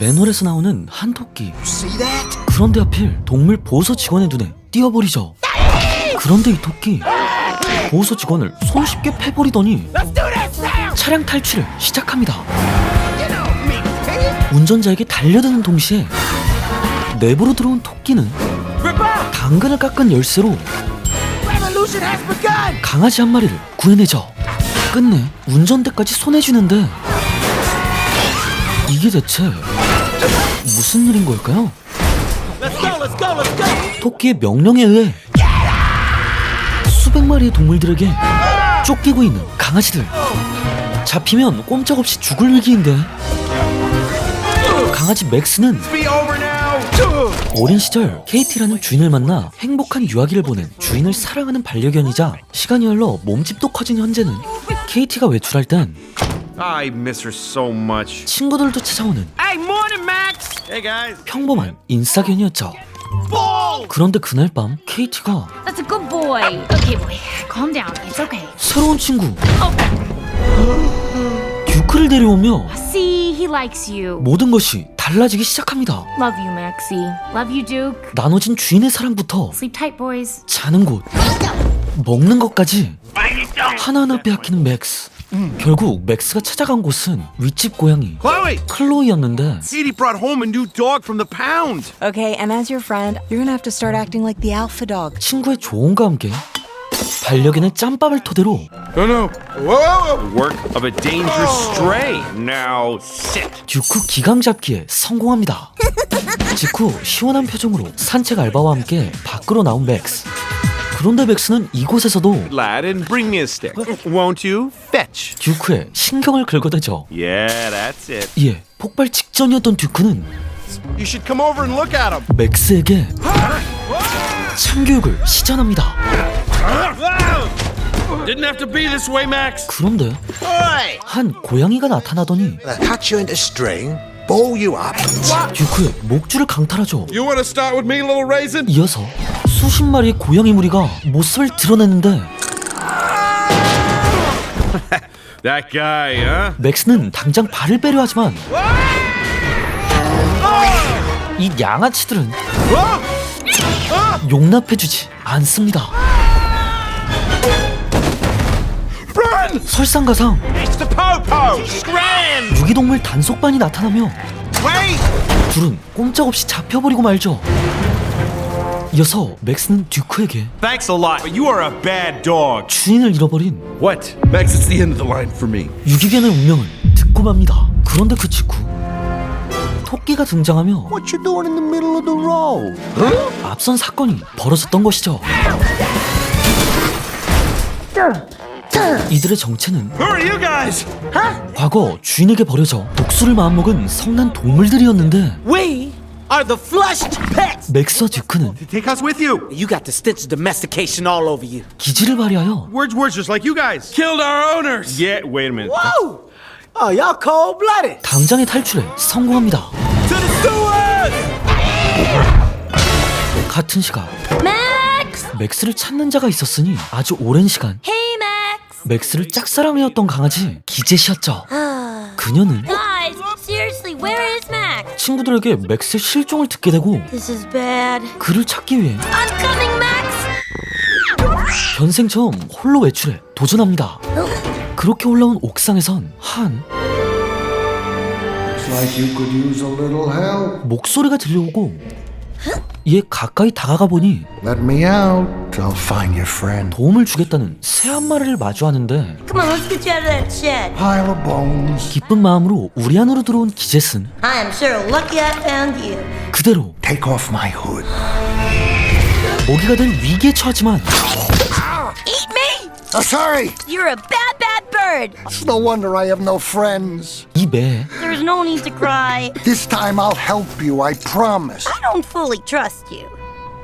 맨홀에서 나오는 한 토끼. 그런데 하필 동물 보호소 직원의 눈에 띄어버리죠. 그런데 이 토끼 보호소 직원을 손쉽게 패버리더니 차량 탈출을 시작합니다. 운전자에게 달려드는 동시에 내부로 들어온 토끼는 당근을 깎은 열쇠로! 강아지 한 마리를 구해내죠. 끝내 운전대까지 손에 쥐는데 이게 대체 무슨 일인 걸까요? 토끼의 명령에 의해 수백 마리의 동물들에게 쫓기고 있는 강아지들 잡히면 꼼짝없이 죽을 위기인데 강아지 맥스는! 어린 시절 케이티라는 주인을 만나 행복한 유아기를 보낸 주인을 사랑하는 반려견이자 시간이 흘러 몸집도 커진 현재는 케이티가 외출할 땐 I miss her so much. 친구들도 찾아오는 Hey, morning, Max! Hey guys. 평범한 인싸견이었죠 Ball! 그런데 그날 밤 케이티가 That's a good boy. Okay, boy. Calm down. It's okay. 새로운 친구 Oh, 듀크를 데려오며 see, he likes you. 모든 것이 달라지기 시작합니다. Love you, Maxie. Love you, Duke. 나눠진 주인의 사랑부터 Sleep tight, boys. 자는 곳, 먹는 것까지 하나하나 빼앗기는 맥스. 결국 맥스가 찾아간 곳은 윗집 고양이 Chloe! 클로이였는데 Katie brought home a new dog from the pound. Okay, and as your friend, you're gonna have to start acting like the alpha dog. 친구의 조언과 함께 반려견의 짬밥을 토대로 No, no. Whoa! The work of a dangerous stray. Now sit. 듀크 기강 잡기에 성공합니다. 직후 시원한 표정으로 산책 알바와 함께 밖으로 나온 맥스. 그런데 맥스는 이곳에서도 Lad, and bring me a stick. Won't you? Fetch. 듀크의 신경을 긁어대죠. Yeah, that's it. 예, 폭발 직전이었던 듀크는 You should come over and look at him. 맥스에게 참교육을 시전합니다. Didn't have to be this way, Max. 그런데 Oi! 한 고양이가 나타나더니 Cut you into string, ball you up. 듀크의 목줄을 강탈하죠. You want to start with me, little raisin? 이어서 수십 마리의 고양이 무리가 모습을 드러냈는데 That guy, huh? 맥스는 당장 발을 빼려 하지만 이 양아치들은 용납해주지 않습니다. 설상가상 It's the Popo. Scram. 유기동물 단속반이 나타나며 Wait. 둘은 꼼짝없이 잡혀버리고 말죠. 이어서 맥스는 듀크에게 Thanks a lot, but you are a bad dog. 주인을 잃어버린 What? Max, it's the end of the line for me. 유기견의 운명을 듣고 맙니다. 그런데 그 직후 토끼가 등장하며 What you doing in the middle of the road? 앞선 사건이 벌어졌던 것이죠. 이들의 정체는 Who are you guys? 과거 주인에게 버려져 독수를 마음먹은 성난 동물들이었는데 We are the flushed pets. 맥스와 듀크는 Take us with you. You got the stench of domestication all over you. 기지를 발휘하여 Words, words, just like you guys. Killed our owners! Yeah, wait a minute. Whoa! Oh, y'all cold blooded. 당장의 탈출에 성공합니다. To the sewers! 같은 시각 Max! 맥스를 찾는 자가 있었으니 아주 오랜 시간 Hey, Max! 맥스를 짝사랑해왔던 강아지 기제시였죠. 그녀는 Guys, seriously, where is Max? 친구들에게 맥스의 실종을 듣게 되고 This is bad. 그를 찾기 위해 I'm coming, Max! 변생 처음 홀로 외출해 도전합니다. 그렇게 올라온 옥상에선 한 Looks like you could use a little help. 목소리가 들려오고 이에 가까이 다가가 보니 Let me out. I'll find your friend. 도움을 주겠다는 새 한 마리를 마주하는데 Come on, let's get you out of that shed. Pile of bones. 기쁜 마음으로 우리 안으로 들어온 기제슨 I am sure lucky I found you. 그대로 Take off my hood. 먹이가 될 위기에 처하지만 Eat me! Oh, sorry. You're a bad, bad bird. It's no wonder I have no friends. 이 매에 There's no need to cry. This time I'll help you, I promise. I don't fully trust you.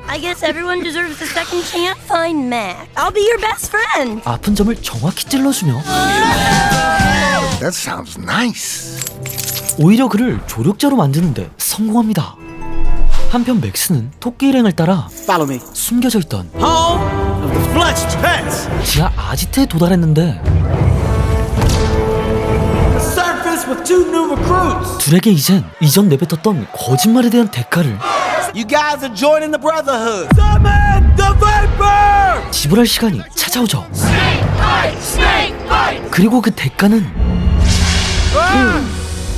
I guess everyone deserves a second chance. Find Mac. I'll be your best friend. 아픈 점을 정확히 찔러주며 That sounds nice. 오히려 그를 조력자로 만드는데 성공합니다. 한편 맥스는 토끼 일행을 따라 Follow me. 숨겨져 있던 Flushed pets. 지하 아지트에 도달했는데 surface with two new recruits. 둘에게 이젠 이전 내뱉었던 거짓말에 대한 대가를 You guys are joining the Brotherhood. Summon the Viper! 지불할 시간이 찾아오죠. 그리고 그 대가는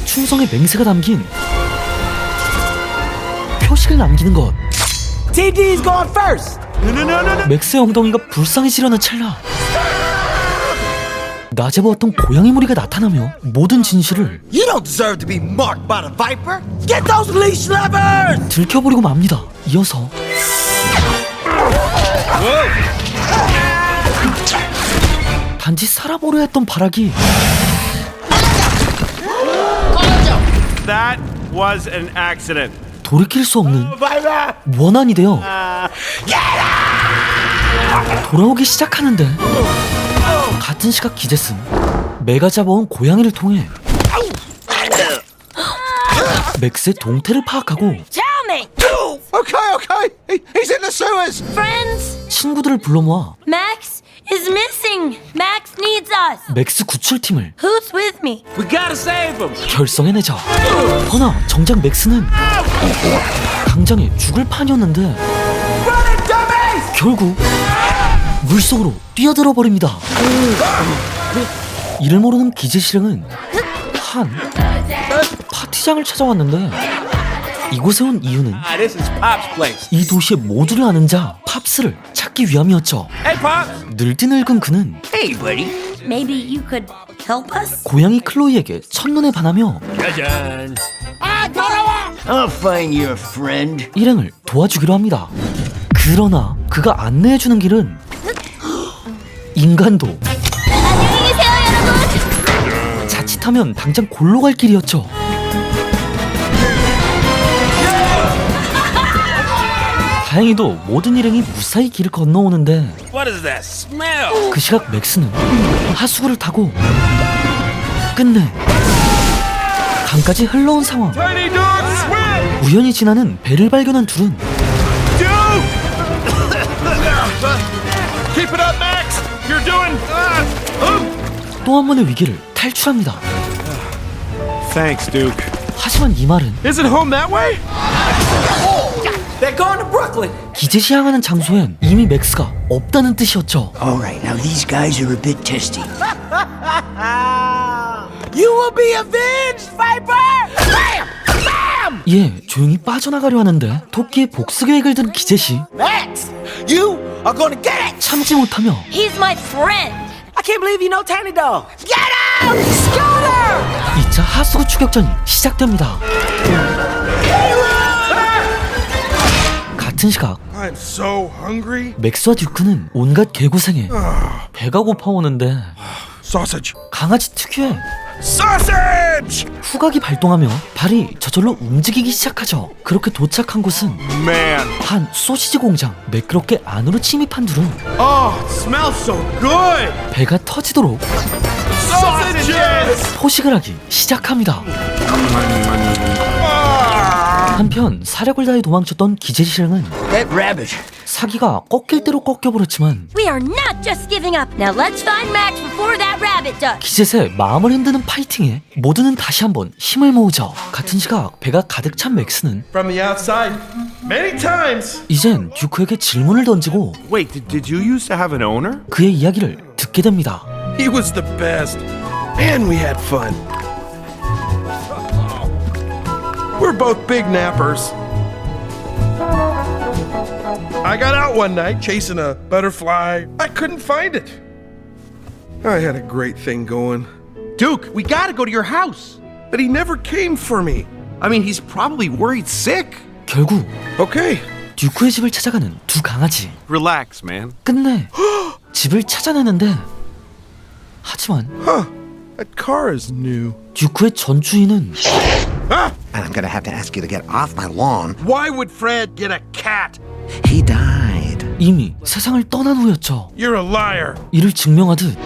충성의 맹세가 담긴 표식을 남기는 것. TD's going first. 맥스의 엉덩이가 불쌍해지려는 찰나 낮에 보았던 고양이 무리가 나타나며 모든 진실을 You don't deserve to be marked by the Viper. Get those leash levers! 들켜버리고 맙니다. 이어서 단지 살아보려 했던 발악이 That was an accident. 돌이킬 수 없는 Viper! 원한이 되어 돌아오기 시작하는데 같은 시각 기재슨 매가 잡아온 고양이를 통해 맥스의 동태를 파악하고 Tell me, Okay, okay. He, he's in the sewers. friends. 친구들을 불러 모아 Max is missing. Max needs us. 맥스 구출팀을 Who's with me? We gotta save him. 결성해내자 허나 정작 맥스는 당장에 죽을 판이었는데 결국 물속으로 뛰어들어 버립니다 이를 모르는 기재 실행은 한 파티장을 찾아왔는데 이곳에 온 이유는 Ah, this is Pop's place. 이 도시의 모두를 아는 자 팝스를 찾기 위함이었죠 Hey, Pops. 늙디 늙은 그는 Hey, buddy. Maybe you could help us? 고양이 클로이에게 첫눈에 반하며 friend. 일행을 도와주기로 합니다. 그러나 그가 안내해주는 길은 인간도 안녕히 계세요, 여러분. 자칫하면 당장 골로 갈 길이었죠. 다행히도 모든 일행이 무사히 길을 건너오는데 What is that smell? 그 시각 맥스는 하수구를 타고 끝내 강까지 흘러온 상황. Tiny dog swim! 우연히 지나는 배를 발견한 둘은 Keep it up, Max! You're doing. Uh, 또 한 번의 위기를 탈출합니다. Thanks, Duke. 하지만 이 말은 Is it home that way? They're going to Brooklyn. 기재시 향하는 장소엔 이미 맥스가 없다는 뜻이었죠. All right, now these guys are a bit testy. you will be avenged, Viper! Bam! Bam! 예, 조용히 빠져나가려 하는데 토끼의 복수 계획을 든 기재시 Max, you are going to get it. 참지 못하며 He's my friend. I can't believe you know Tiny Dog. Get out! Scooter! 2차 하수구 추격전이 시작됩니다. 같은 시각 I'm so hungry. 맥스와 듀크는 온갖 개고생에 배가 고파오는데 Sausage. 강아지 특유의 Sausage! 후각이 발동하며 발이 저절로 움직이기 시작하죠. 그렇게 도착한 곳은 Man. 한 소시지 공장. 매끄럽게 안으로 침입한 둘은 Oh, it smells so good! 배가 터지도록 Sausages! 포식을 하기 시작합니다. 한편 사력을 다해 도망쳤던 기재 실행은 That rabbit. 사기가 꺾일 대로 꺾여버렸지만 We are not just giving up. Now let's find Max before that rabbit does. 기젯의 마음을 흔드는 파이팅에 모두는 다시 한번 힘을 모으죠. 같은 시각 배가 가득 찬 맥스는 From the outside. Many times. 이젠 듀크에게 질문을 던지고 Wait, did, did you used to have an owner? 그의 이야기를 듣게 됩니다. He was the best. And we had fun. We're both big nappers. I got out one night chasing a butterfly. I couldn't find it. I had a great thing going, Duke, we gotta go to your house. but he never came for me. I mean, he's probably worried sick. 결국 Okay, 듀크의 집을 찾아가는 두 강아지. Relax, man. 끝내 집을 찾아내는데 하지만 huh? That car is new. 듀크의 전 주인은 And I'm gonna have to ask you to get off my lawn. Why would Fred get a cat? He died. 이미 세상을 떠난 후였죠. You're a liar. 이를 증명하듯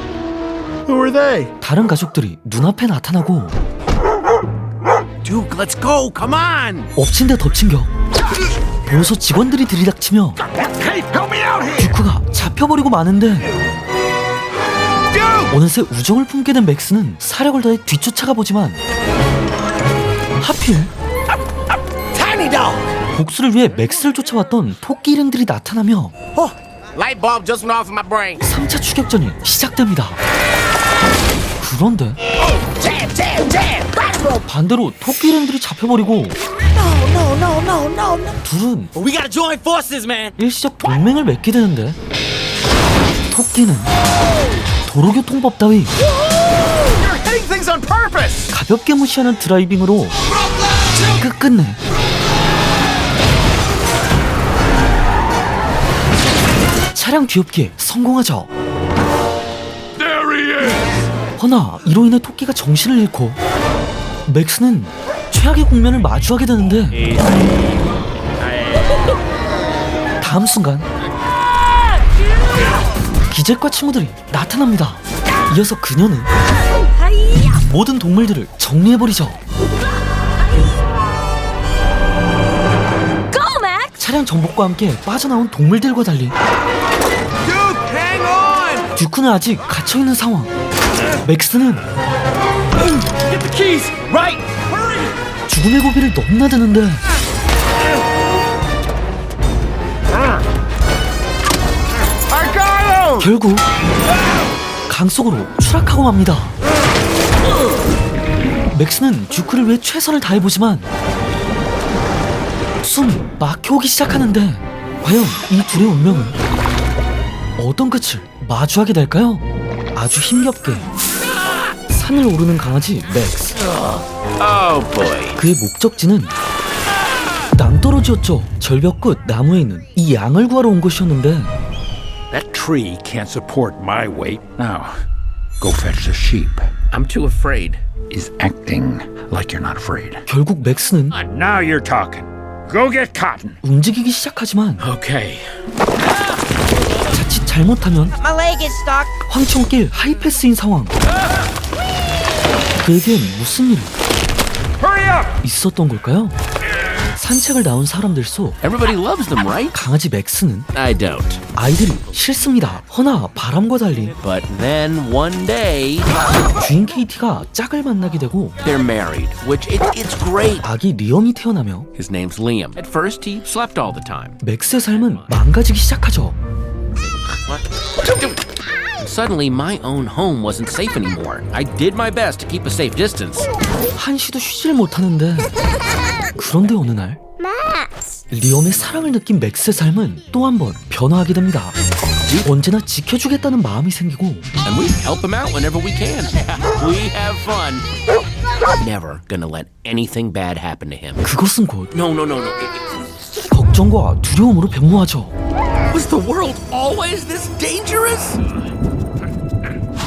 Who are they? 다른 가족들이 눈앞에 나타나고 Duke, let's go. Come on. 엎친 데 덮친 격 보소 직원들이 들이닥치며 Hey, help me out here! 듀크가 잡혀버리고 마는데 Duke! 어느새 우정을 품게 된 맥스는 사력을 다해 뒤쫓아가 보지만 하필. 복수를 위해 맥스를 쫓아왔던 토끼 일행들이 나타나며 brain. 3차 추격전이 시작됩니다. 그런데. 반대로 토끼 일행들이 잡혀버리고. 둘은. 일시적 동맹을 맺게 되는데 토끼는 도로교통법 따위 가볍게 무시하는 드라이빙으로 끝끝내 차량 뒤엎기에 성공하죠. 허나 이로 인해 토끼가 정신을 잃고 맥스는 최악의 국면을 마주하게 되는데 다음 순간 기잭과 친구들이 나타납니다. 이어서 그녀는 모든 동물들을 정리해버리죠. Go, Max! 차량 정복과 함께 빠져나온 동물들과 달리 Dude, hang on. 듀크는 아직 갇혀있는 상황. 맥스는 Get the keys. Right. Hurry. 죽음의 고비를 넘나드는데 I got him. 결국 강 속으로 추락하고 맙니다. 맥스는 듀크를 위해 최선을 다해보지만 숨이 막혀오기 시작하는데 과연 이 둘의 운명은 어떤 끝을 마주하게 될까요? 아주 힘겹게 산을 오르는 강아지 맥스. 그의 목적지는 낭떠러지였죠 절벽 끝 나무에 있는 이 양을 구하러 온 것이었는데 That tree can't support my weight. Now, go fetch the sheep. I'm too afraid. Is acting like you're not afraid. 결국 맥스는 Now you're talking. Go get cotton. 움직이기 시작하지만 Okay. 자칫 잘못하면 My leg is stuck. 황천길 하이패스인 상황 그에겐 무슨 일이 있었던 걸까요? 산책을 나온 사람들 속 Everybody loves them, right? 강아지 맥스는 I don't. 아이들이 싫습니다 허나 바람과 달리 But then one day 주인 케이티가 짝을 만나게 되고 they're married, which it, it's great. 아기 리엄이 태어나며 His name's Liam. At first, he slept all the time. 맥스의 삶은 망가지기 시작하죠 Suddenly, my own home wasn't safe anymore. I did my best to keep a safe distance. 한시도 쉬질 못하는데 그런데 어느 날! 리엄의 사랑을 느낀 맥스의 삶은 또 한 번 변화하게 됩니다 언제나 지켜주겠다는 마음이 생기고 And we help him out whenever we can. we have fun. Never gonna let anything bad happen to him. 그것은 곧 No, no, no, no. 걱정과 두려움으로 변모하죠 Was the world always this dangerous?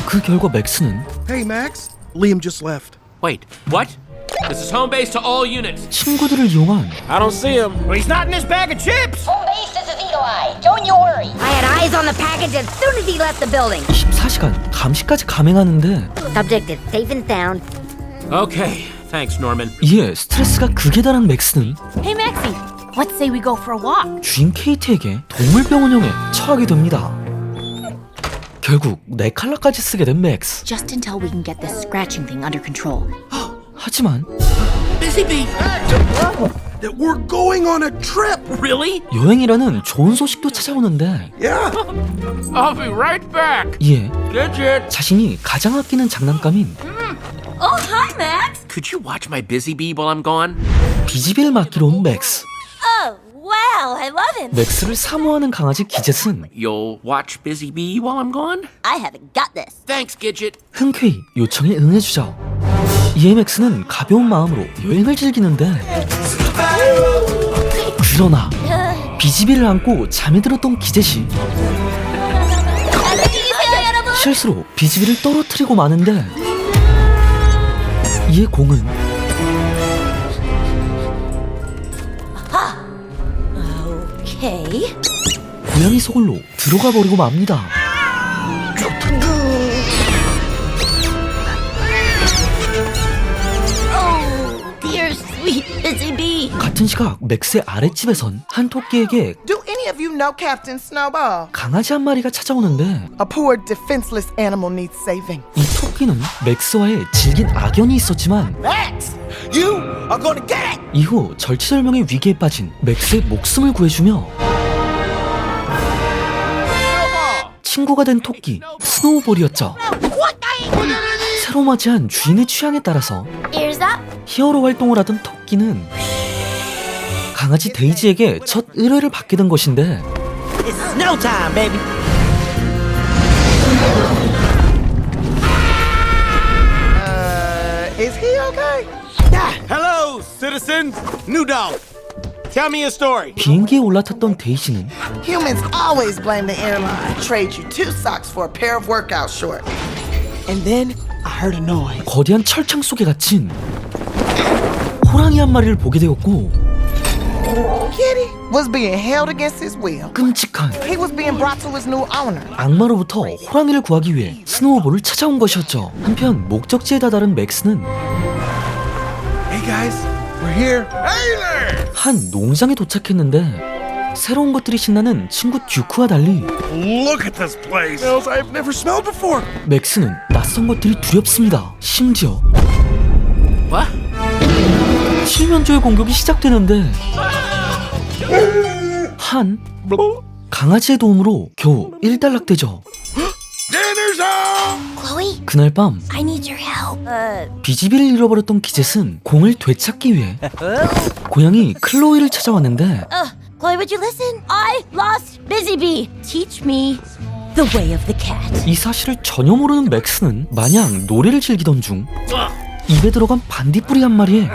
그 결과 맥스는 Hey, Max. Liam just left. Wait, what? This is home base to all units. 친구들을 이용한 I don't see him. Well, he's not in his bag of chips. Home base, this is Eagle Eye. Don't you worry. I had eyes on the package as soon as he left the building. 24시간 감시까지 감행하는데 Subject is safe and sound. Okay, thanks, Norman. 이에 스트레스가 극에 달한 맥스는 Hey, Maxie, let's say we go for a walk. 주인 케이트에게 동물병원형에 처하게 됩니다 결국 네 칼라까지 쓰게 된 맥스 Just until we can get this scratching thing under control. 하지만 Busy bee. That we're going on a trip. Really? 여행이라는 좋은 소식도 찾아오는데 Yeah. I'll be right back. 이에 Digit. 자신이 가장 아끼는 장난감인 Oh, hi, Max! Could you watch my busy bee while I'm gone? 비지비를 맡기러 온 맥스 Oh, wow, I love him. 맥스를 사모하는 강아지 기젯은 You'll watch busy bee while I'm gone? I haven't got this. Thanks, Gidget. 흔쾌히 요청에 응해주죠 이에 맥스는 가벼운 마음으로 여행을 즐기는데 그러나 비지비를 안고 잠이 들었던 기젯이 안녕히 계세요, 여러분! 실수로 비지비를 떨어뜨리고 마는데 이에 공은 Okay. 고양이 소굴로 들어가 버리고 맙니다. Oh, dear sweet busy bee. 같은 시각 맥스의 아랫집에선 한 토끼에게 Do of you know Captain Snowball? 강아지 한 마리가 찾아오는데 A poor, defenseless animal needs saving. 이 토끼는 맥스와의 질긴 악연이 있었지만 Max, you are gonna get it. 이후 절체절명의 위기에 빠진 맥스의 목숨을 구해주며 친구가 된 토끼 스노우볼이었죠. 새로 맞이한 주인의 취향에 따라서 Ears up. 히어로 활동을 하던 토끼는 강아지 데이지에게 첫 의뢰를 받게 된 것인데 It's snow time, baby. Uh, is he okay? Hello, citizens. New dog. Tell me a story. 비행기에 올라탔던 데이지는 Humans always blame the airline. Trade you two socks for a pair of workout shorts. And then I heard a noise. 거대한 철창 속에 갇힌 호랑이 한 마리를 보게 되었고 Kitty was being held against his will. 끔찍한 He was being brought to his new owner. 악마로부터 호랑이를 구하기 위해 스노우볼을 찾아온 것이었죠. 한편 목적지에 다다른 맥스는 Hey guys, we're here. 한 농장에 도착했는데 새로운 것들이 신나는 친구 듀크와 달리 Look at this place. Smells I've never smelled before. 맥스는 낯선 것들이 두렵습니다. 심지어 What? 칠면조의 공격이 시작되는데 한 강아지의 도움으로 겨우 일단락되죠. Dinner's on. Chloe, 그날 밤 I need your help. Uh, 비지비를 잃어버렸던 기젯은 공을 되찾기 위해 고양이 클로이를 찾아왔는데 uh, Chloe, would you listen? I lost Busy Bee. Teach me the way of the cat. 이 사실을 전혀 모르는 맥스는 마냥 노래를 즐기던 중 입에 들어간 반딧불이 한 마리에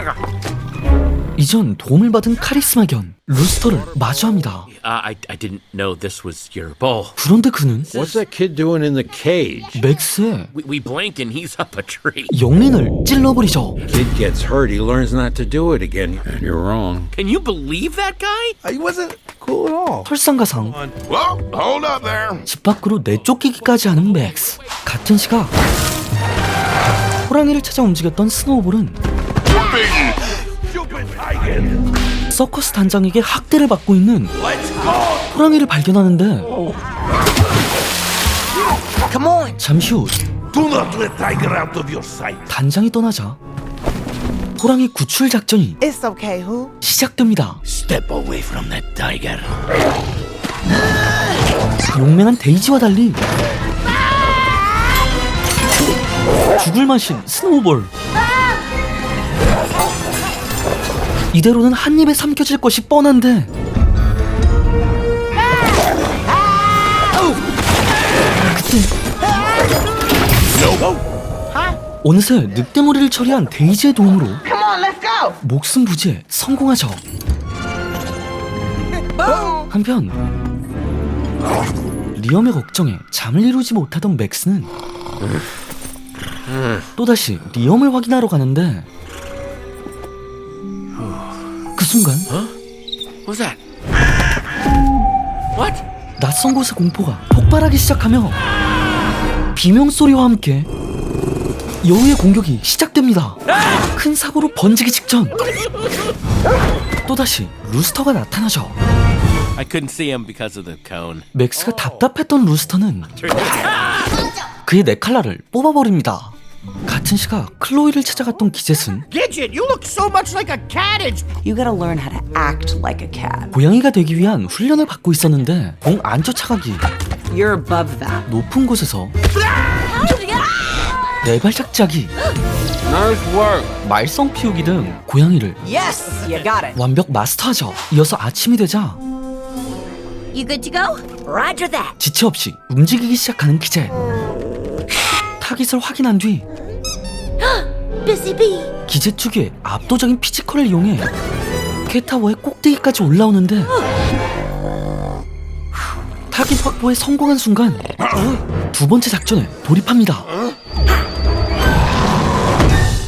이전 도움을 받은 카리스마견 루스터를 마주합니다. Uh, I, I didn't know this was your bowl. 그런데 그는 What's that kid doing in the cage? 맥스의 We, we blink and he's up a tree. 영린을 찔러버리죠. Kid gets hurt, he learns not to do it again. And you're wrong. Can you believe that guy? He wasn't cool at all. 설상가상 Well, hold up there. 집 밖으로 내쫓기기까지 하는 맥스. 같은 시각 호랑이를 찾아 움직였던 스노우볼은 서커스 단장에게 학대를 받고 있는 호랑이를 발견하는데 Come on. 잠시 후 Do not let Tiger out of your sight. 단장이 떠나자 호랑이 구출 작전이 It's okay, who? 시작됩니다. Step away from that tiger. 용맹한 데이지와 달리 죽을 맛인 스노우볼 이대로는 한 입에 삼켜질 것이 뻔한데. 그때. 어느새 늑대머리를 처리한 데이지의 도움으로. 목숨 부지에 성공하죠. 한편 리엄의 걱정에 잠을 이루지 못하던 맥스는 또다시 리엄을 확인하러 가는데 그 순간 What was that? What? 낯선 곳의 공포가 폭발하기 시작하며 비명 소리와 함께 여우의 공격이 시작됩니다 큰 사고로 번지기 직전 또다시 루스터가 나타나죠 I couldn't see him because of the cone. 맥스가 답답했던 루스터는 그의 네칼라를 뽑아버립니다. 같은 시각 클로이를 찾아갔던 기젯은 Gidget, you look so much like a cabbage. You gotta learn how to act like a cat. 고양이가 되기 위한 훈련을 받고 있었는데 공 안 쫓아가기 You're above that. 높은 곳에서 네 발짝 짜기 Nice work. 말썽 피우기 등 고양이를 Yes, you got it. 완벽 마스터하죠. 이어서 아침이 되자 You good to go? Roger that. 지체 없이 움직이기 시작하는 기젯 타깃을 확인한 뒤 특유의 압도적인 피지컬을 이용해 캣타워의 꼭대기까지 올라오는데 타깃 확보에 성공한 순간 두 번째 작전에 돌입합니다.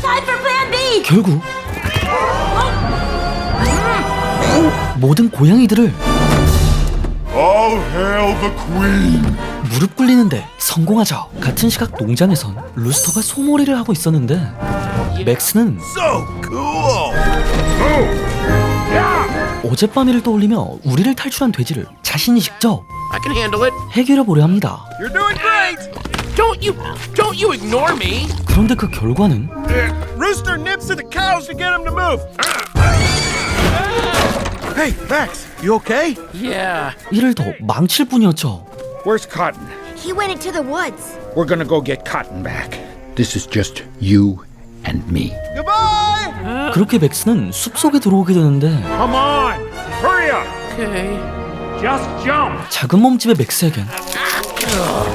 Time for Plan B. 결국 모든 고양이들을 All hail the queen. 무릎 꿇리는데 성공하죠. 같은 시각 농장에선 루스터가 소몰이를 하고 있었는데 맥스는 So cool. 어젯밤 일을 떠올리며 우리를 탈출한 돼지를 자신이 직접 I can handle it. 해결해 보려 합니다. You're doing great! Don't you don't you ignore me. 그런데 그 결과는 Rooster nips at the cows to get them to move. Hey, Max, you okay? Yeah. 이를 더 망칠 뿐이었죠. Where's Cotton? He went into the woods. We're gonna go get Cotton back. This is just you and me. Goodbye! 그렇게 맥스는 숲속에 들어오게 되는데 Come on! Hurry up! Okay. Just jump! 작은 몸집의 맥스에겐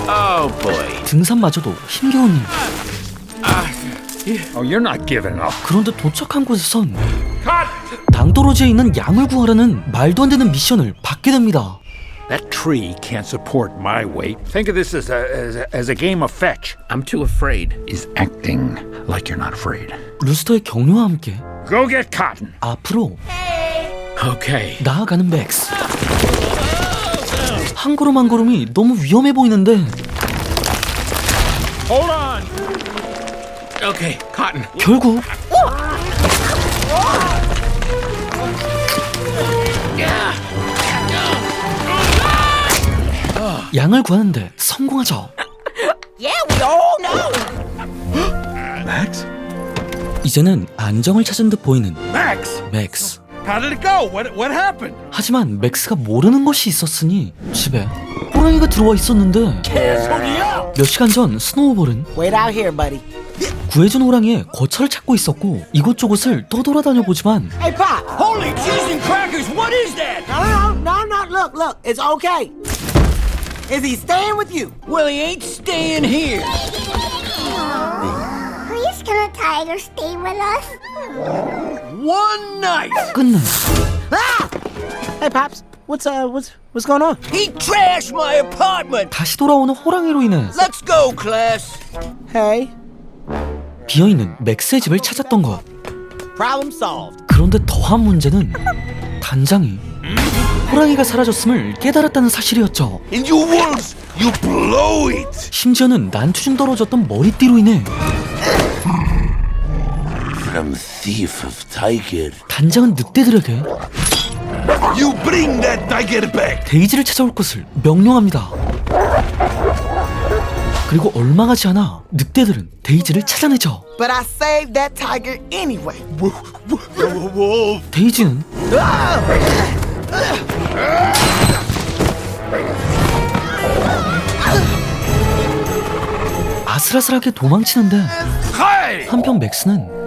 Oh boy. 등산마저도 힘겨운 일. Oh, you're not giving up. 그런데 도착한 곳에선 Cotton! 낭떠러지에 있는 양을 구하라는 말도 안 되는 미션을 받게 됩니다. That tree can't support my weight. Think of this as a, as a, as a game of fetch. I'm too afraid. Is acting like you're not afraid. 루스터의 격려와 함께 Go get Cotton. 앞으로 Okay. 나아가는 맥스. 한 걸음 한 걸음이 너무 위험해 보이는데 Hold on! Okay, Cotton. 결국 양을 구하는데 성공하죠. Max? 이제는 안정을 찾은 듯 보이는 Max! 맥스. How did it go? What, what happened? 하지만 맥스가 모르는 것이 있었으니 집에 호랑이가 들어와 있었는데 몇 시간 전 스노우볼은 Wait out here, buddy. 구해준 호랑이의 거처를 찾고 있었고 이곳저곳을 떠돌아다녀 보지만 Hey, Pop! Holy cheese and crackers, what is that? No, no, no, no. Look, look. It's okay. Is he staying with you? Well, he ain't staying here. Please can a tiger stay with us? One night. 끝내 Ah! Hey, Pops. What's uh, what's what's going on? He trashed my apartment. 다시 돌아오는 호랑이로 인해 Let's go, class. Hey, 비어있는 맥스의 집을 찾았던 것 problem solved. 그런데 더한 문제는 단장이 호랑이가 사라졌음을 깨달았다는 사실이었죠 In your words, you blow it! 심지어는 난투중 떨어졌던 머리띠로 인해 From thief of tiger. 단장은 늑대들에게 You bring that tiger back! 데이지를 찾아올 것을 명령합니다. 그리고 얼마 가지 않아 늑대들은 데이지를 찾아내죠. But I saved that tiger anyway. 데이지는 아슬아슬하게 도망치는데 한편 맥스는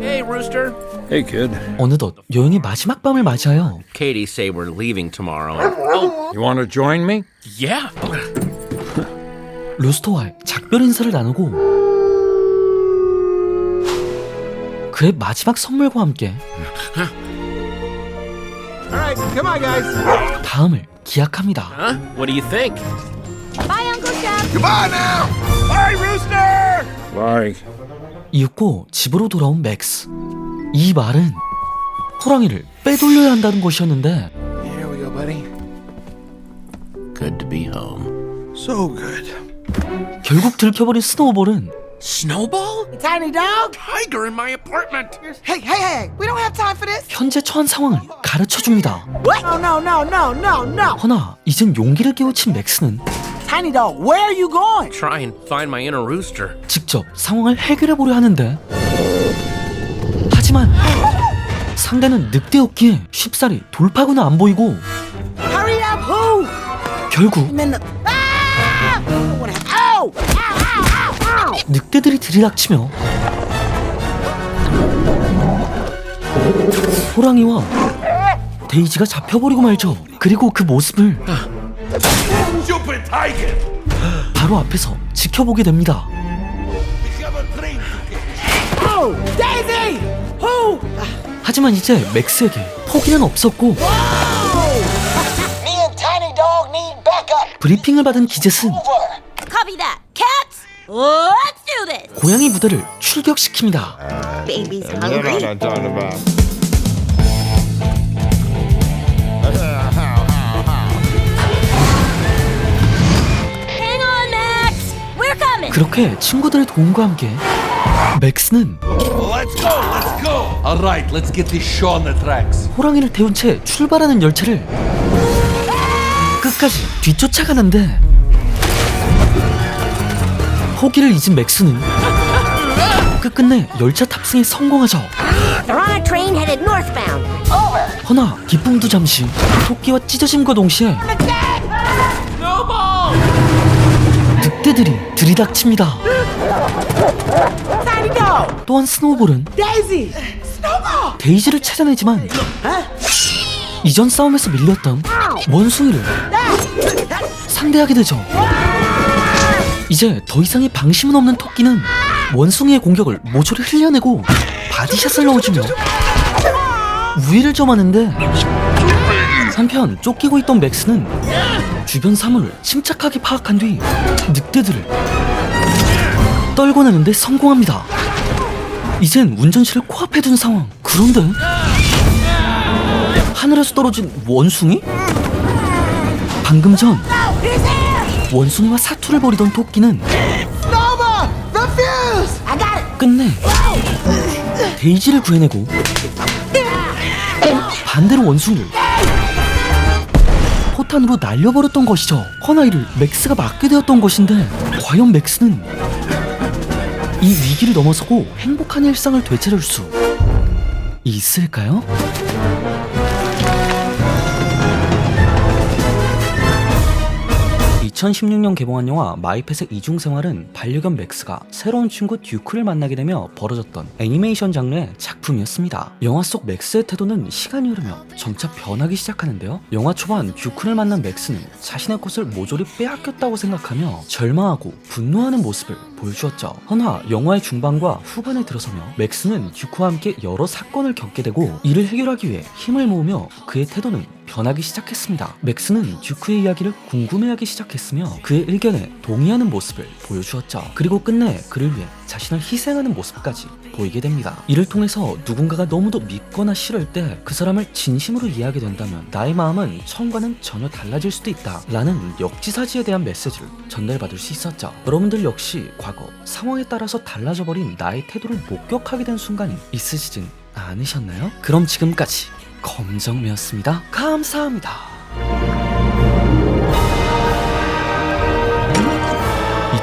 Hey, Rooster. Hey, kid. 어느덧 여행의 마지막 밤을 맞이하여 Katie say we're leaving tomorrow. You want to join me? Yeah. 루스터와의 작별 인사를 나누고 그의 마지막 선물과 함께 All right, come on, guys. 다음을 기약합니다. Huh? What do you think? Bye, Uncle Chef. Goodbye now! Bye, Rooster! Bye. 이윽고 집으로 돌아온 맥스. 이 말은 호랑이를 빼돌려야 한다는 것이었는데 Here we go, buddy. Good to be home. So good. 결국 들켜버린 스노우볼은 Snowball? Tiny dog. Tiger in my apartment. Hey, hey, hey. We don't have time for this. 현재 처한 상황을 가르쳐 줍니다. No, no, no, no, no, no. 허나 이젠 용기를 깨우친 맥스는 Tiny dog, where are you going? Try and find my inner rooster. 직접 상황을 해결해 보려 하는데 하지만 상대는 늑대였기에 쉽사리 돌파구는 안 보이고 Hurry up, who? 결국 I'm in the. Ah! I don't wanna Ow! Ow! Ow! Ow! 늑대들이 들이닥치며 호랑이와 데이지가 잡혀버리고 말죠. 그리고 그 모습을! 바로 앞에서 지켜보게 됩니다. 하지만 이제 맥스에게 포기는 없었고. 브리핑을 받은 기젯은 let's do this. 고양이 부대를 출격시킵니다. Baby's hungry. Hang on, Max. We're coming. 그렇게 친구들의 도움과 함께 맥스는 Let's go, let's go! I'll All right, let's get this show on the tracks. 호랑이를 태운 채 출발하는 열차를 끝까지 뒤쫓아가는데 포기를 잊은 맥스는 끝끝내 열차 탑승에 성공하죠. 허나 기쁨도 잠시 토끼와 찢어짐과 동시에 늑대들이 들이닥칩니다. 또한 스노우볼은 데이지를 찾아내지만 이전 싸움에서 밀렸던 원숭이를 상대하게 되죠. 이제 더 이상의 방심은 없는 토끼는 원숭이의 공격을 모조리 흘려내고 바디샷을 넣어주며 우위를 점하는데 한편 쫓기고 있던 맥스는 주변 사물을 침착하게 파악한 뒤 늑대들을 떨궈내는데 성공합니다. 이젠 운전실을 코앞에 둔 상황. 그런데 하늘에서 떨어진 원숭이? 방금 전 원숭이와 사투를 벌이던 토끼는 끝내 데이지를 구해내고 반대로 원숭이를 포탄으로 날려버렸던 것이죠. 허나 이를 맥스가 막게 되었던 것인데 과연 맥스는 이 위기를 넘어서고 행복한 일상을 되찾을 수 있을까요? 2016년 개봉한 영화 마이펫의 이중생활은 반려견 맥스가 새로운 친구 듀크를 만나게 되며 벌어졌던 애니메이션 장르의 작품이었습니다. 영화 속 맥스의 태도는 시간이 흐르며 점차 변하기 시작하는데요. 영화 초반 듀크를 만난 맥스는 자신의 것을 모조리 빼앗겼다고 생각하며 절망하고 분노하는 모습을 보여주었죠. 허나 영화의 중반과 후반에 들어서며 맥스는 듀크와 함께 여러 사건을 겪게 되고 이를 해결하기 위해 힘을 모으며 그의 태도는 변하기 시작했습니다. 맥스는 듀크의 이야기를 궁금해하기 시작했으며 그의 의견에 동의하는 모습을 보여주었죠. 그리고 끝내 그를 위해 자신을 희생하는 모습까지 보이게 됩니다. 이를 통해서 누군가가 너무도 밉거나 싫을 때 그 사람을 진심으로 이해하게 된다면 나의 마음은 처음과는 전혀 달라질 수도 있다 라는 역지사지에 대한 메시지를 전달받을 수 있었죠. 여러분들 역시 과거 상황에 따라서 달라져 버린 나의 태도를 목격하게 된 순간이 있으시진 않으셨나요? 그럼 지금까지 검정매였습니다. 감사합니다.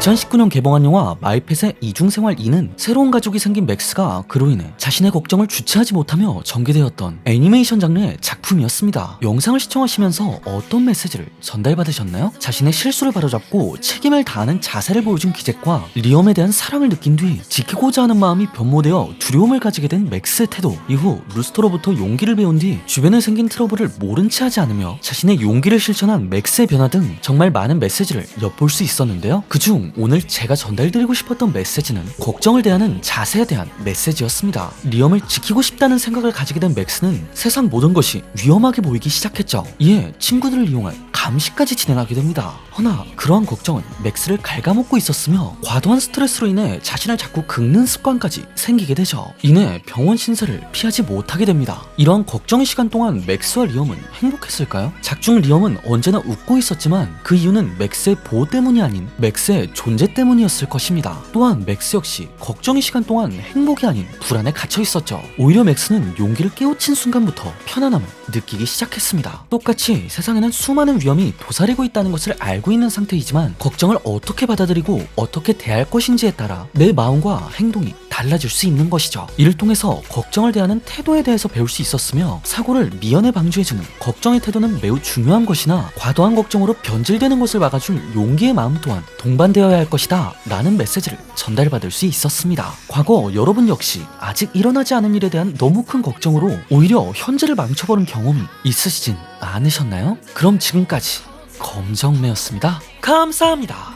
2019년 개봉한 영화 마이펫의 이중생활 2는 새로운 가족이 생긴 맥스가 그로 인해 자신의 걱정을 주체하지 못하며 전개되었던 애니메이션 장르의 작품이었습니다. 영상을 시청하시면서 어떤 메시지를 전달받으셨나요? 자신의 실수를 바로잡고 책임을 다하는 자세를 보여준 기잭과 리엄에 대한 사랑을 느낀 뒤 지키고자 하는 마음이 변모되어 두려움을 가지게 된 맥스의 태도 이후 루스터로부터 용기를 배운 뒤 주변에 생긴 트러블을 모른 채 하지 않으며 자신의 용기를 실천한 맥스의 변화 등 정말 많은 메시지를 엿볼 수 있었는데요. 그중 오늘 제가 전달드리고 싶었던 메시지는 걱정을 대하는 자세에 대한 메시지였습니다. 리엄을 지키고 싶다는 생각을 가지게 된 맥스는 세상 모든 것이 위험하게 보이기 시작했죠. 이에 친구들을 이용한 감시까지 진행하게 됩니다. 허나 그러한 걱정은 맥스를 갉아먹고 있었으며 과도한 스트레스로 인해 자신을 자꾸 긁는 습관까지 생기게 되죠. 이내 병원 신세를 피하지 못하게 됩니다. 이러한 걱정의 시간 동안 맥스와 리엄은 행복했을까요? 작중 리엄은 언제나 웃고 있었지만 그 이유는 맥스의 보호 때문이 아닌 맥스의 존재 때문이었을 것입니다. 또한 맥스 역시 걱정의 시간 동안 행복이 아닌 불안에 갇혀 있었죠. 오히려 맥스는 용기를 깨우친 순간부터 편안함을 느끼기 시작했습니다. 똑같이 세상에는 수많은 위험이 도사리고 있다는 것을 알고 있는 상태이지만 걱정을 어떻게 받아들이고 어떻게 대할 것인지에 따라 내 마음과 행동이 달라질 수 있는 것이죠. 이를 통해서 걱정을 대하는 태도에 대해서 배울 수 있었으며 사고를 미연에 방지해주는 걱정의 태도는 매우 중요한 것이나 과도한 걱정으로 변질되는 것을 막아줄 용기의 마음 또한 동반되어 야 할 것이다 라는 메시지를 전달받을 수 있었습니다. 과거 여러분 역시 아직 일어나지 않은 일에 대한 너무 큰 걱정으로 오히려 현재를 망쳐버린 경험이 있으시진 않으셨나요? 그럼 지금까지 검정매였습니다. 감사합니다.